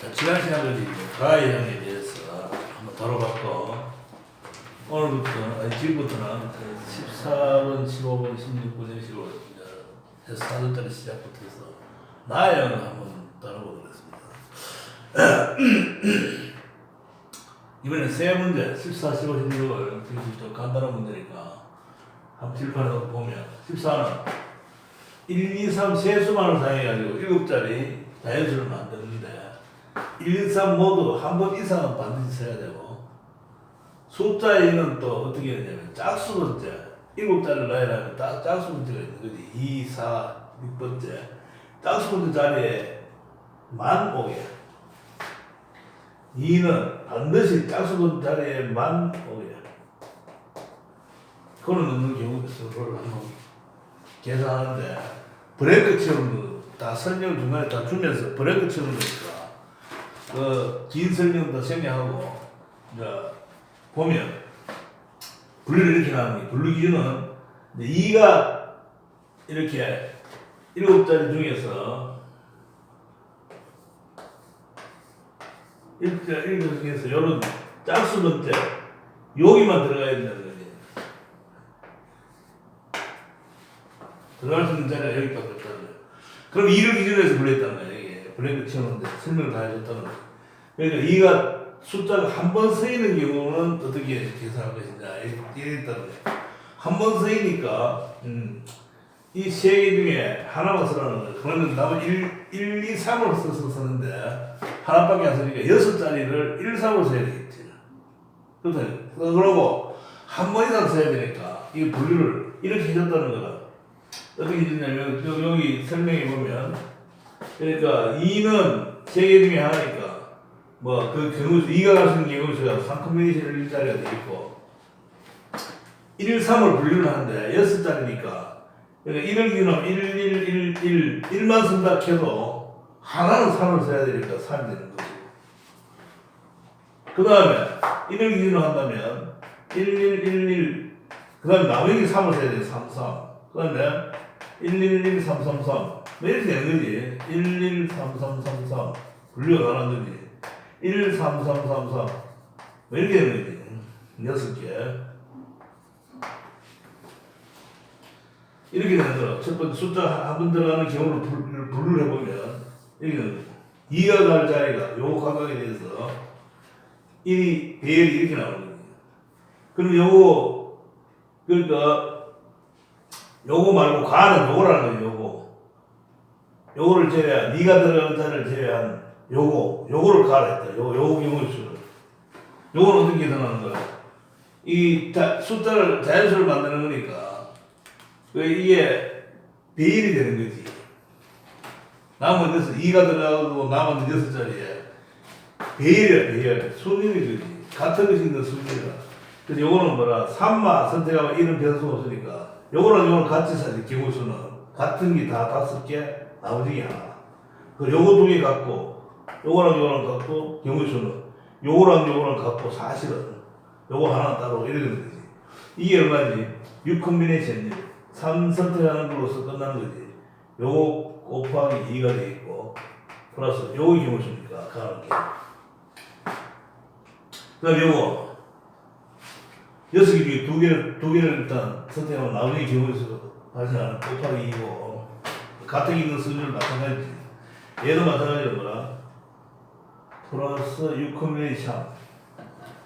자, 지난 이제 가해형에 대해서 한번 다뤄봤고 오늘부터 아니 지금부터는 14번, 15번, 16번, 15번 이제 해서 4절짜리 시작부터 해서 나해형을 한번 다뤄보도록 하겠습니다. 이번엔 세 문제 14, 15, 16을 좀 간단한 문제니까 한번 칠판에 보면 14는 1, 2, 3 세수만을 사용해가지고 7자리 자연수를 만드는데 1, 2, 3 모두 한 번 이상은 반드시 써야 되고 숫자에는 또 어떻게 되냐면 짝수 번째 7자리를 넣으려면 딱 짝수 번째가 있는 거지. 2, 4, 6번째. 짝수 번째 자리에 만 오게. 2는 반드시 짝수 번째 자리에 만 오게. 그걸 넣는 경우도 있어 그걸 한번 계산하는데 브레이크 치는 다 설명 중간에 다 주면서 브레이크 치는 거니까 그 긴 설명도 생략하고 이제 보면 분류를 이렇게 게 분류 기준은 이제 2가 이렇게 일곱 자리 중에서 일자 일곱 중에서 요런 짝수 번째 여기만 들어가야 된다는 거지. 들어갈 수 있는 자리가 여기밖에 없다는 거야. 그럼 2를 기준으로 해서 불렸다는 브레이크 치는데 설명을 다 해줬다는 거야. 그러니까 2가 숫자가 한 번 쓰이는 경우는 어떻게 계산할 것인가, 이랬다는 거야. 한번 쓰이니까, 음, 이 세 개 중에 하나만 쓰라는 거야. 그러면 나머지 1, 1, 2, 3을 써서 쓰는데, 하나밖에 안 쓰니까 여섯 자리를 1, 3으로 써야 되겠지. 그렇다. 그러고, 한 번 이상 써야 되니까, 이 분류를 이렇게 해줬다는 거다. 어떻게 해주냐면 여- 여기 설명해 보면 그러니까 2는 세 개 중에 하나니까. 뭐 그 경우 2가 갈수 있는 경우수가 3커뮤니케이션 일자리가 돼 있고. 1, 3을 분류를 하는데 6자리니까. 그러니까 1을 기준으로 1, 1, 1, 1, 1만 쓴다 해도 하나는 3을 써야 되니까 3이 되는 거지. 그 다음에 1을 기준으로 한다면 1, 1, 1, 1, 그 다음에 나머지 3을 써야 돼, 3, 3. 그 다음에 1, 1, 1, 3, 3, 3. 뭐 이렇게 되는 거지. 1, 1, 3, 3, 3, 3. 분류가 가는 거지. 1, 3, 3, 3, 3. 뭐 이렇게 되는 거지. 여섯 개. 이렇게 되는 거라. 첫 번째 숫자 한 번 들어가는 경우를 분류를, 분류를 해보면, 이렇게 되는 거지. 2가 갈 자리가 요 각각에 대해서 1이 배열이 이렇게 나오는 거지. 그럼 요거, 그러니까, 요거 말고 가는 요거라는 거예요, 요거. 요거를 제외한, 네가 들어가는 자를 제외한 요거, 요거를 가라 했다. 요, 요거 경우수를. 요거는 어떻게 계산하는 거야? 이 자, 숫자를, 자연수를 만드는 거니까, 그 이게 비일이 되는 거지. 남은 여섯, 2가 들어가고 남은 여섯 자리에 배열이야, 배열. 순위이 거지. 같은 것이 있는 순위가. 그래서 요거는 뭐라, 3마 선택하면 1은 변수가 없으니까, 요거랑 요거는 같이 사지, 경우수는. 같은 게 다 다섯 개, 나머지 게 하나. 그 요거 두 개 갖고, 요거랑 요거랑 갖고, 경우수는. 요거랑 요거랑 갖고, 사실은. 요거 하나 따로 되는 거지. 이게 얼마지? 6 컴비네이션. 3 선택하는 걸로서 끝나는 거지. 요거 곱하기 2가 돼 있고, 플러스 요거 경우수니까, 가는 게. 그 다음 요거. 여섯 개 중에 두 개를, 두 개를 일단 선택하면 나머지 경우에서 발생하는 곱하기 2고, 같은 있는 수준을 마찬가지지. 얘도 마찬가지로 뭐라? 플러스 6 컴비네이션.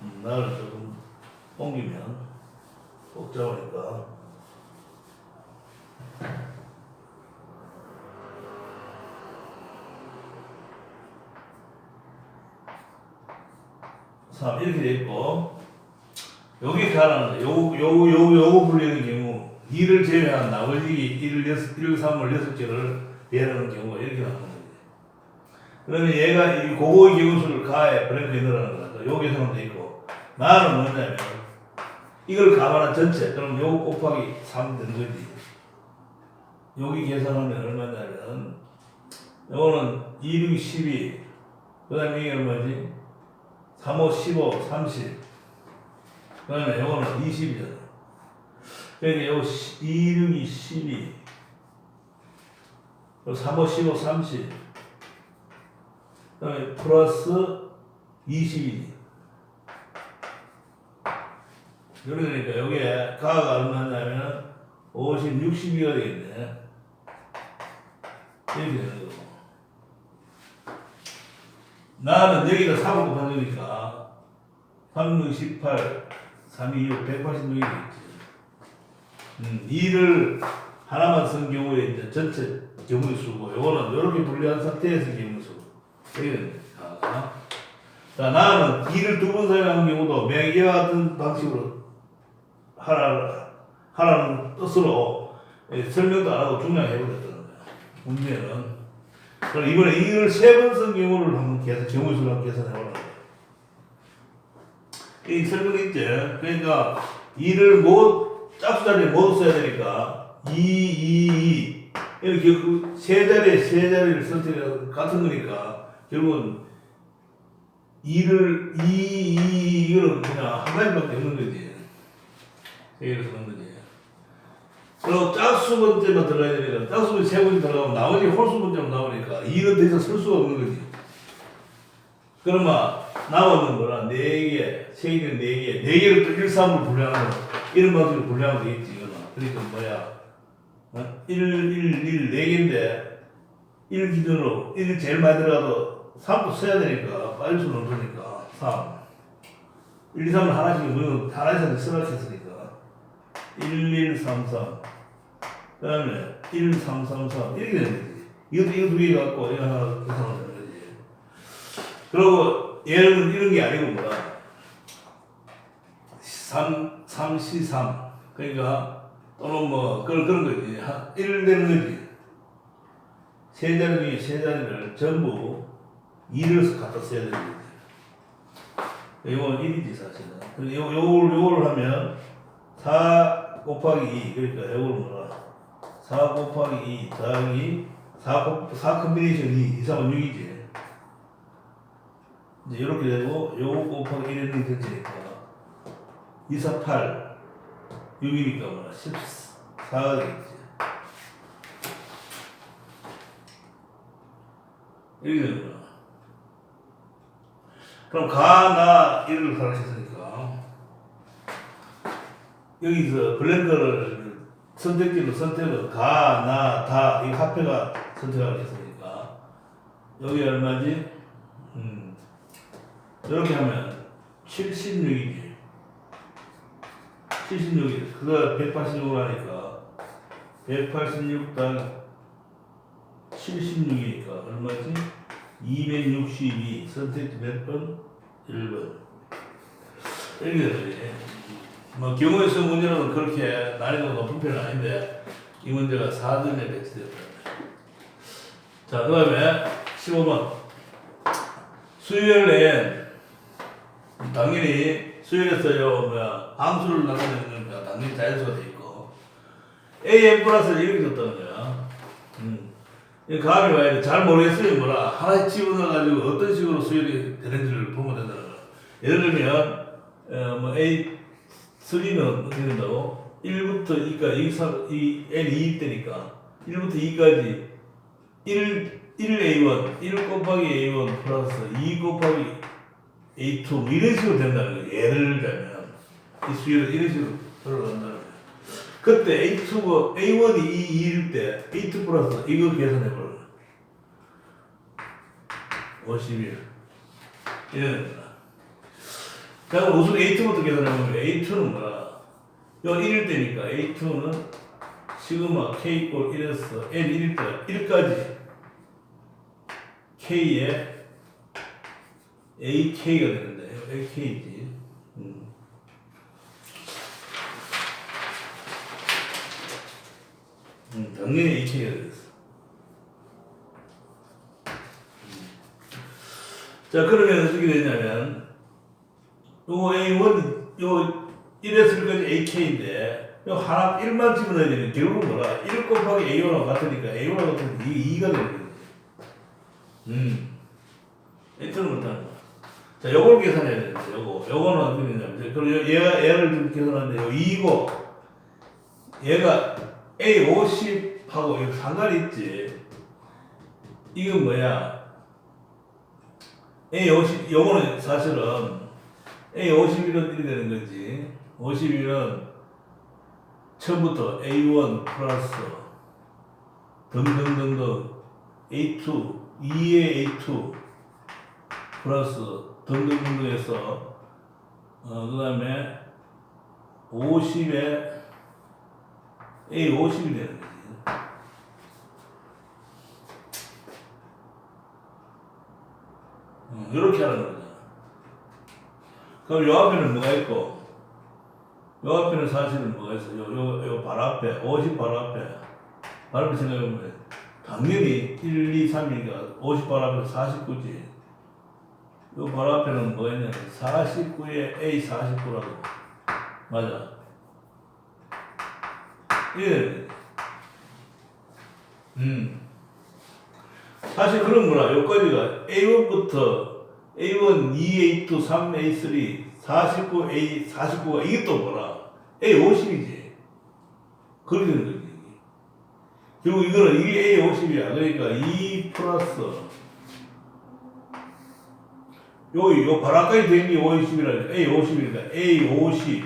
음, 나를 조금 옮기면 복잡하니까. 자, 이렇게 돼 있고, 여기 가라는 거, 요거, 요거, 요거, 요거 불리는 경우, 2를 제외한 나머지 1, 1, 3을 6개를 배하는 경우가 이렇게 나오는 거지. 그러면 얘가 이 고고의 경우수를 가에 브레이크에 넣으라는 거야. 요 계산은 돼 있고, 나는 뭐냐면, 이걸 감안한 전체, 그럼 요거 곱하기 3 되는 거지. 여기 계산하면 얼마냐면, 요거는 2, 6, 12, 그 다음에 이게 얼마지? 3, 5, 15, 30. 그 다음에 요거는 20이잖아. 그러니까 요 2, 6이 12. 요 3, 5, 15, 30. 그다음에 플러스 22. 이렇게 되니까 여기에 가가 얼마냐면 50, 62가 되겠네. 이렇게 되는 거고. 나는 여기가 3을 곱한 거니까 3, 6, 18, 3, 2, 6, 186이 되겠지. 음, 2를 하나만 쓴 경우에 이제 전체 경우의 수고, 요거는 이렇게 분리한 상태에서 경우의 수. 이게 됩니다. 자, 자, 나는 2를 두 번 사용하는 경우도 매 이와 같은 방식으로 하라, 하라는 뜻으로 예, 설명도 안 하고 중량 해버렸다는 거야. 문제는. 그럼 이번에 2를 세 번 쓴 경우를 한번 계산, 경우의 수를 거야. 이 설명했지? 그러니까 2를 못, 짝수 자리에 못 써야 되니까 2, 2, 2 이렇게 그세 자리에 세 자리를 선택해 같은 거니까 결국은 2를 2, 2 이거는 그냥 한 가지밖에 없는 거지. 세 개를 쓰는 거지. 그리고 짝수 문제만 들어가야 되니까 짝수 문제 세 문제 들어가면 나머지 홀수 문제만 나오니까 2는 더 이상 쓸 수가 없는 거지. 그러면 나오는 거라 4개, 세 개는 4개, 4개를 또 1, 3으로 분류하는 거 이런 방식으로 분류하면 되겠지 이거는. 그러니까 뭐야? 어? 1, 1, 1, 4개인데 1 기준으로 1 제일 많이 들어가도 3도 써야 되니까 빨리 수는 없으니까 3 1, 2, 3을 하나씩 우리는 하나씩 쓰라했으니까. 1, 1, 3, 3 그 다음에 1, 3, 3, 3 이렇게 되는 거지. 이것도 이거 두개 갖고 이거 하나 계산하면 되는 거지. 그리고 얘는 이런 게 아니고 뭐야? 3, 3, 3 그러니까 또는 뭐 그런 그런 거지. 한1 되는 거지. 세 자리 중에 세 자리를 전부 2를 갖다 써야 되는 거지. 이건 1이지 사실은. 요, 요걸 요걸 하면 4 곱하기 2 그러니까 요걸 뭐라? 4 곱하기 2 더하기 4, 곱, 4 컨비네이션 2 2, 3은 6이지. 이제 이렇게 되고 요거 곱하기 1은 되니까 2, 4, 8 6이니까 뭐야 14가 되겠지. 이렇게 거야. 그럼 가나 1을 가르쳤으니까 여기서 블랭크를 선택지로 선택을 가, 나, 다, 이 합해가 선택하게 했으니까 여기 얼마지? 음, 이렇게 하면 76이지 76이 그거 186을 하니까 186 더하기 76이니까 얼마지? 262 선택지 몇 번? 1번. 이렇게 되지 뭐 경우의 수 문제는 그렇게 난이도가 높은 편은 아닌데 이 문제가 4점에 배치되었다. 자, 그 다음에 15번. 수열 내엔 당연히 수열에서요. 뭐야 함수를 나타내는 거니까 당연히 자연수가 돼 있고. A n 플러스를 이렇게 줬다는 거야. 음. 이 감이 와야 돼. 잘 모르겠어요 뭐라. 하나씩 집어넣어가지고 어떤 식으로 수열이 되는지를 보면 된다는 거야. 예를 들면 어, 뭐 a 3는 어떻게 된다고? 1부터 2까지 이, 사, 이 n이 2일 때니까. 1부터 2까지 1, 1a1 1 곱하기 a1 플러스 2 곱하기 A2 뭐 이런 식으로 된다는 거예요. 예를 들면 이 수열을 이런 식으로 들어간다는 거예요. 그때 A2가 A1이 2일 때 A2 플러스 이걸 계산해 보는 거예요. 51 이런 거야. 자 그럼 우선 A2부터 계산해 보면 A2는 뭐야? 요 1일 때니까 A2는 시그마 K 이꼴 1에서 N 1일 때 1까지 K에 AK가 되는데 AK지. 음. 음, 당연히 AK가 되겠어. 음. 자 그러면 어떻게 되냐면 요 A1 요 1에서 1까지 AK인데 요 하나 1만 집어넣어야 되는 결국은 뭐라 1 곱하기 A1하고 같으니까 A1하고 같으면 이게 2가 되는 거지. 음. 엔터를 못하는 거야. 자, 요걸 계산해야 되는데, 요거. 요거는 어떻게 되냐면, 그럼 요- 얘가, 얘를 좀 계산하는데, 요 2고, 얘가 A50하고 이거 상관이 있지. 이건 뭐야? A50, 요거는 사실은 A51은 이렇게 되는 거지. 51은 처음부터 A1 플러스 등등등등 A2, 2의 A2 플러스 등등등등 해서 어, 그 다음에 50에 A50이 되는 거지. 음, 이렇게 하는 거죠. 그럼 요 앞에는 뭐가 있고, 요 앞에는 사실은 뭐가 있어? 요, 요, 요 발 앞에, 50 발 앞에, 발 앞에 생각해보면, 당연히 1, 2, 3이니까 50 발 앞에 49지. 요발 앞에는 뭐가 있냐면, 49에 A49라고. 맞아. 예. 음. 사실 그런 거라. 여기까지가 A1부터 A1, 2, A2, 3, A3, 49, A, 49가 이게 또 뭐라? A50이지. 그렇게 되는 거지. 그리고 이거는 이게 A50이야. 그러니까 2 플러스 요, 요 바람까지 되는 게 50이라니까 A50이니까 A50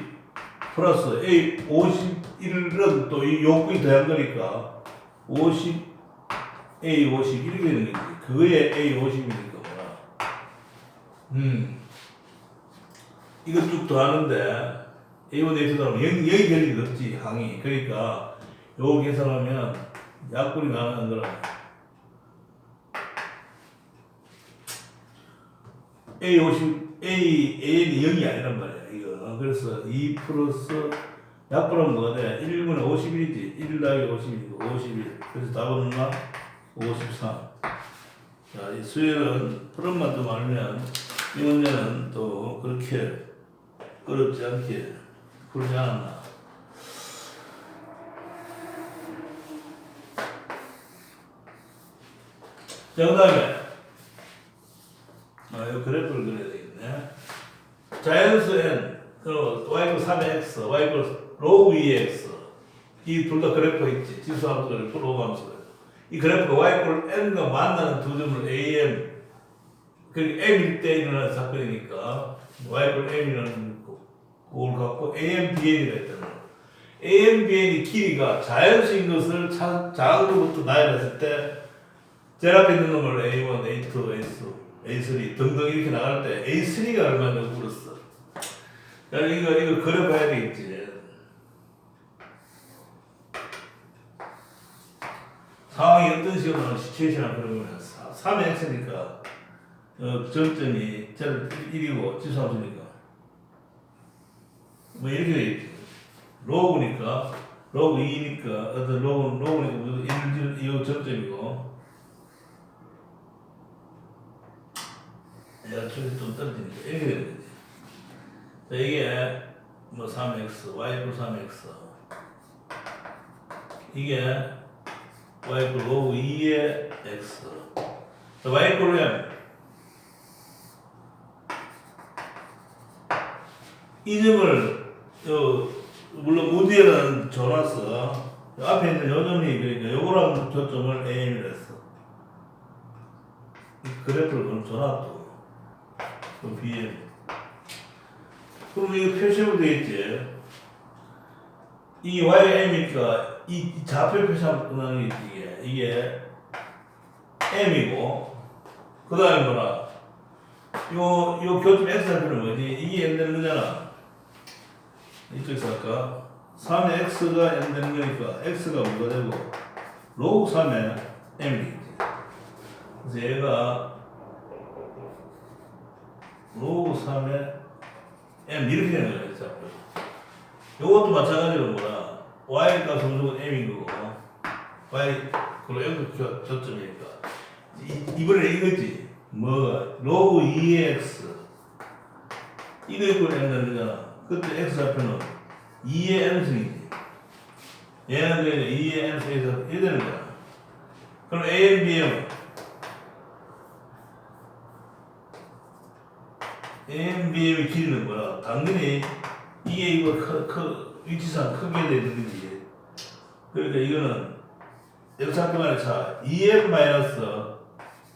플러스 A51은 또 이 요건이 더한 거니까 50 A50 이렇게 되는 거지. 그거에 A50이니까 뭐라. 음. 이거 쭉 더하는데 A1, A2 더하면 여기, 여기 될 일이 없지, 항이. 그러니까 요거 계산하면 약분이 가능한 거라. A50, A, AN이 0이 아니란 말이야, 이거. 그래서 2 플러스 약분하면 뭐가 돼? 1분의 51이지. 1 더하기 50이고 51. 그래서 답은 얼마? 53. 자, 이 수열은 풀음만 좀 알면 이 문제는 또 그렇게 어렵지 않게 풀지 않았나. 자, 그 다음에, 아, 이 그래프를 그려야 되겠네. 자연수 n, 그리고 y고 3의 x, y고 로그 2의 x. 이 둘 다 그래프가 있지. 지수 함수 그래프, 로그 함수 그래프. 이 그래프가 y꼴 n과 만나는 두 점을 am, 그 m일 때 일어나는 사건이니까 y꼴 m이라는 그걸 갖고 am, bn이라 했잖아. am, bn이 길이가 자연수인 것을 차, 작은부터 나열했을 때 제일 앞에 있는 놈을 A1, A2, A2, A3 등등 이렇게 나갈 때 A3가 얼마냐고 물었어. 야, 이거, 이거 그려봐야 되겠지. 상황이 어떤 식으로 시츄에이션을 그런 걸 했어. 3의 x니까 어, 점점이 절 1이고 지수함수니까 뭐 이렇게 되겠지. 로그니까 로그 2니까 어떤 로그 로그니까 1, 2 점점이고 야, 저기 좀 떨어지니까 이렇게 되는 거지. 자, 이게 뭐 3x, y 플 3x 이게 y 플 로그 2의 x 자, y 플 m 이 점을 요 물론 무디에는 줘놨어 앞에 있는 요 점이 그러니까 요거랑 저 점을 am이라 했어. 이 그래프를 그럼 줘놨고 그럼 bm 그럼 이거 표시하면 되겠지? 이 YM이니까 이 좌표 표시하면 끝나는 게 이게. 이게 M이고 그 다음에 뭐라? 요, 요 교점 X 좌표는 뭐지? 이게 M 되는 거잖아. 이쪽에서 아까? 3의 X가 M 되는 거니까 X가 뭐가 되고? 로그 3의 M이겠지. 그래서 얘가 로그 3의 M 이렇게 되는 거야 좌표 요것도 마찬가지로 뭐라? Y 값은 무조건 m인 거고. Y 그로 여기 저, 저점이니까. 이, 이번에 이거지? 뭐 로그 2x 이거 이거 m 되잖아. 그때 x 좌표는 2의 m승이지. 얘는 그냥 2의 m승에서 이래 되는 거야. 그럼 am bm am bm의 길이는 뭐야 당연히 이게 이거 크, 크, 위치상 크게 되는 거지. 그러니까 이거는 역사표만의 차 2m 마이너스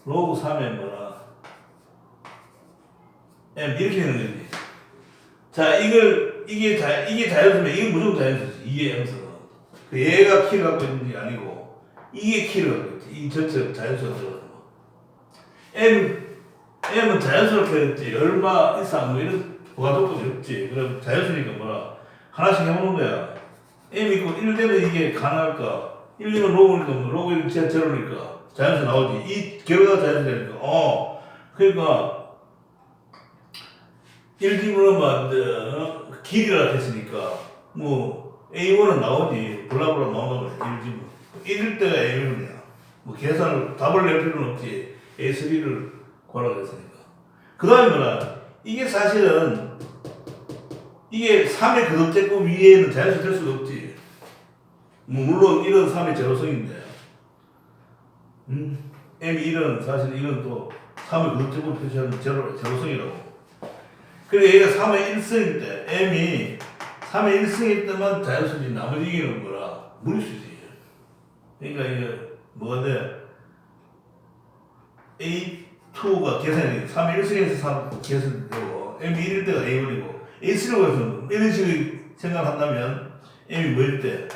로그 3의 뭐라 M 이렇게 되는 거지. 자, 이걸 이게 자 이게 자연수면 이게 무조건 자연수지. 이게 M수는. 그 얘가 키를 갖고 있는 게 아니고 이게 키를 갖고 있지. 이 전체 자연수가 들어가는 거. M M은 자연스럽게 했지. 얼마 이상 뭐 이런 부가 조건이 없지. 그럼 자연수니까 뭐라 하나씩 해보는 거야. M 있고 1 되면 이게 가능할까? 1, 2는 로그니까 뭐 로그 1, 제 제로니까 자연수 나오지. 이 결과가 자연수니까. 어. 그러니까 1 집으로만 어, 길이라 됐으니까 뭐 A1은 나오지. 블라블라 나오는 거지. 1 집은. 1일 때가 A1이야. 뭐 계산을 답을 낼 필요는 없지. A3를 구하라고 했으니까. 그 다음에 뭐라 이게 사실은 이게 3의 그것제곱 위에는 자연수 될 수가 없지. 뭐 물론 이런 3의 제로성인데 음, M1은 사실 이건 또 3의 그것제곱 표시하는 제로, 제로성이라고. 그리고 얘가 3의 1승일 때 M이 3의 1승일 때만 자연수지 나머지 이기는 거라 무리수지. 그러니까 이게 뭐가 돼? A2가 계산이 3의 1승에서 3 계산되고 M 1일 때가 A1이고 A3라고 해서 이런 식으로 생각한다면 M이 뭐일 때?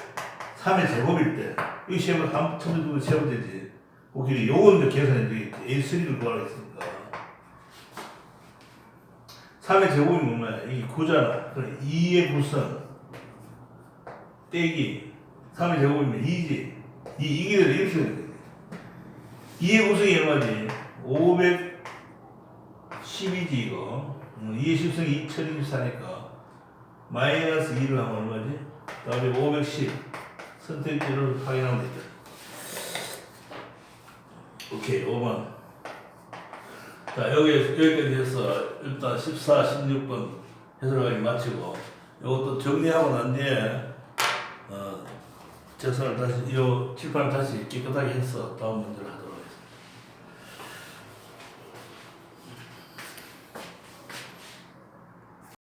3의 제곱일 때? 이 시험을 한 번째 두고 세 번째지. 오케이 요건 이제 계산해 되겠지. A3를 구하라 했으니까. 3의 제곱이 뭐냐? 이게 9잖아. 그럼 2의 9선 떼기. 3의 제곱이면 2지. 이, 이게 이렇게 되는 거지. 2의 구성이 얼마지? 512지 이거. 음, 2의 십성이 2024니까. 마이너스 2를 하면 얼마지? 다음에 510 선택지를 확인하면 되죠. 오케이 5번 자 여기, 여기까지 해서 일단 14, 16번 해설하기 마치고 이것도 정리하고 난 뒤에 어, 재선을 다시 이 칠판을 다시 깨끗하게 해서 다음 문제를 하도록